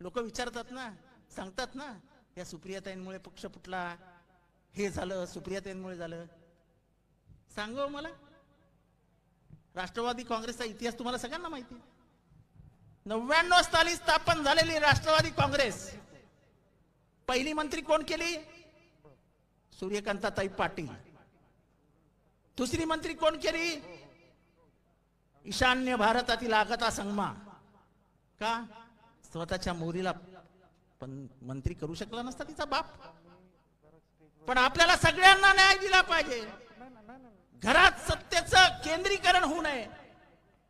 लोक विचारतात ना सांगतात ना या सुप्रियाताईंमुळे पक्ष फुटला हे झालं सुप्रियाताईंमुळे झालं. सांग मला? राष्ट्रवादी काँग्रेसचा इतिहास तुम्हाला सगळ्यांना माहिती नव्याण्णव साली स्थापन झालेली राष्ट्रवादी काँग्रेस. पहिली मंत्री कोण केली? सूर्यकांताताई पाटील. दुसरी मंत्री कोण केली? ईशान्य भारतातील आगता संगमा. का? स्वतःच्या मोरीला पण मंत्री करू शकला नसता तिचा बाप. पण आपल्याला सगळ्यांना न्याय दिला पाहिजे. घरात सत्तेचं केंद्रीकरण होऊ नये.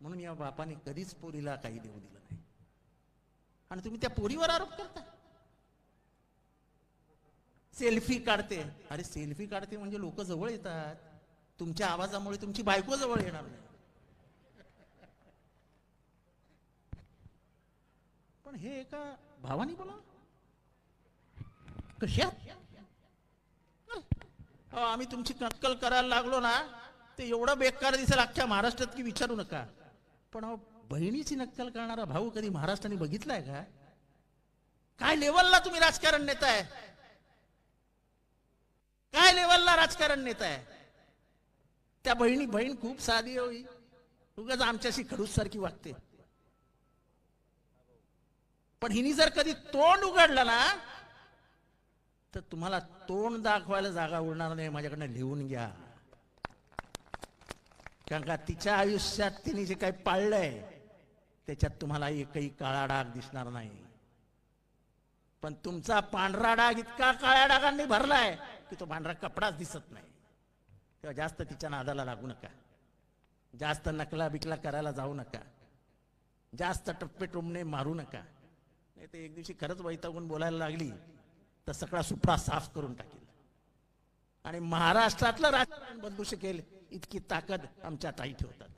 म्हणून या बापाने कधीच पोरीला काही देऊ दिलं नाही. आणि तुम्ही त्या पोरीवर आरोप करता. सेल्फी काढते. अरे सेल्फी काढते म्हणजे लोक जवळ येतात. तुमच्या आवाजामुळे तुमची बायको जवळ येणार नाही. पण हे एका भावानी बोला. कशात अहो, आम्ही तुमची नक्कल करायला लागलो ना ते एवढं बेकार दिसेल अख्ख्या महाराष्ट्रात की विचारू नका. पण अहो, बहिणीची नक्कल करणारा भाऊ कधी महाराष्ट्राने बघितलाय का? काय लेवलला तुम्ही राजकारण नेताय? काय लेवलला राजकारण नेताय? त्या बहिणी बहीण खूप साधी होई. उगाच आमच्याशी खडूस सारखी वागते. पण हिनी जर कधी तोंड उघडलं ना तर तुम्हाला तोंड दाखवायला जागा उरणार नाही माझ्याकडनं लिहून घ्या. कारण का तिच्या आयुष्यात तिने जे काही पाळलंय त्याच्यात तुम्हाला एकही काळा डाग दिसणार नाही. पण तुमचा पांढरा डाग इतका काळ्या डागांनी भरलाय की तो पांढरा कपडाच दिसत नाही. तेव्हा जास्त तिच्या नादाला लागू नका. जास्त नकला बिकला करायला जाऊ नका. जास्त टप्पे टोमणे मारू नका. नाही ते एक दिवशी खरंच वैतागून बोलायला लागली तर सगळा सुपडा साफ करून टाकेल. आणि महाराष्ट्रातलं राजकारण बदलू शकेल इतकी ताकद आमच्या ताई ठेवतात.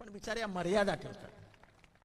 पण बिचाऱ्या मर्यादा ठेवतात.